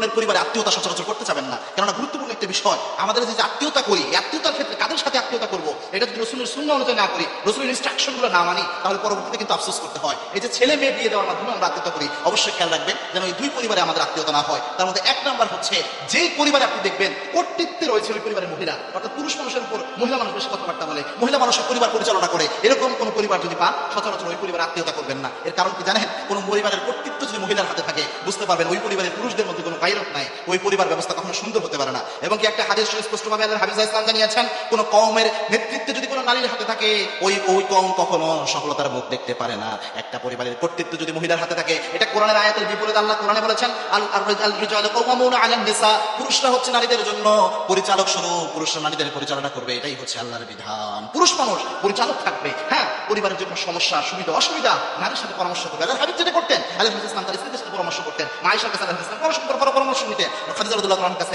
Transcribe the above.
ধরনের পরিবারে আত্মীয়তা সচরাচর করতে চাবেন না। কেননা গুরুত্বপূর্ণ একটা বিষয়, আমাদের যে আত্মীয়তা করি আত্মীয়তার ক্ষেত্রে কাদের সাথে আত্মীয়তা করব? এটা যদি রসুলের শূন্য অনুযায়ী না করি, রসুলের ইনস্ট্রাকশনগুলো না মানি, তাহলে পরবর্তীতে কিন্তু আফসোস করতে হয়। এই যে ছেলে মেয়ে বিয়ে দেওয়ার মাধ্যমে আমরা আত্মীয়তা করি, অবশ্যই খেয়াল রাখবেন যেন এই দুই পরিবারে আমাদের আত্মীয়তা না হয়। তার মধ্যে এক নাম্বার হচ্ছে, যেই পরিবারে আপনি দেখবেন কর্তৃত্বে রয়েছে ওই পরিবারের মহিলা, অর্থাৎ পুরুষ মানুষের উপর মহিলা মানুষ বেশি কথাবার্তা বলে, মহিলা মানুষের পরিবার পরিচালনা করে, এরকম কোন পরিবার যদি পান, সচরাচর ওই পরিবার আত্মীয়তা করবেন না। এর কারণ কি জানেন? কোন পরিবারের কর্তৃত্ব যদি মহিলার হাতে থাকে বুঝতে পারবেন, ওই পরিবারের পুরুষদের মধ্যে কোনো গাইরত নাই। ওই পরিবার ব্যবস্থা কখনো সুন্দর হতে পারে না। এবং কি একটা হাদিস স্পষ্টভাবে আল্লাহ হাবিজ ইসলাম জানিয়েছেন, কোন কওমের নেতৃত্বে যদি কোনো নারীর হাতে থাকে, ওই ওই কম কখনো সফলতার মুখ দেখতে পারে না। একটা পরিবারের কর্তৃত্ব যদি মহিলার হাতে থাকে, এটা কোরআনের আয়াতের বিপরীত আল্লাহ কোরআনে বলেছেন পুরুষরা হচ্ছে নারীদের জন্য পরিচালক স্বরূপ, পুরুষরা নারীদের পরিচালনা করবে, এটাই হচ্ছে আল্লাহর বিধান। পুরুষ মানুষ পরিচালক থাকবে হ্যাঁ। পরিবারের জন্য সমস্যা, সুবিধা, অসুবিধা, নারীর সাথে পরামর্শ করবে। আল্লাহ হাবিব যেটা করতেন আল্লাহ ইসলাম তার স্ত্রীদের সাথে পরামর্শ করতেন। মায়ের সাথে আল্লাহ ইসলাম পরামর্শ নিতেন। খাদিজা রাদিয়াল্লাহু কাছে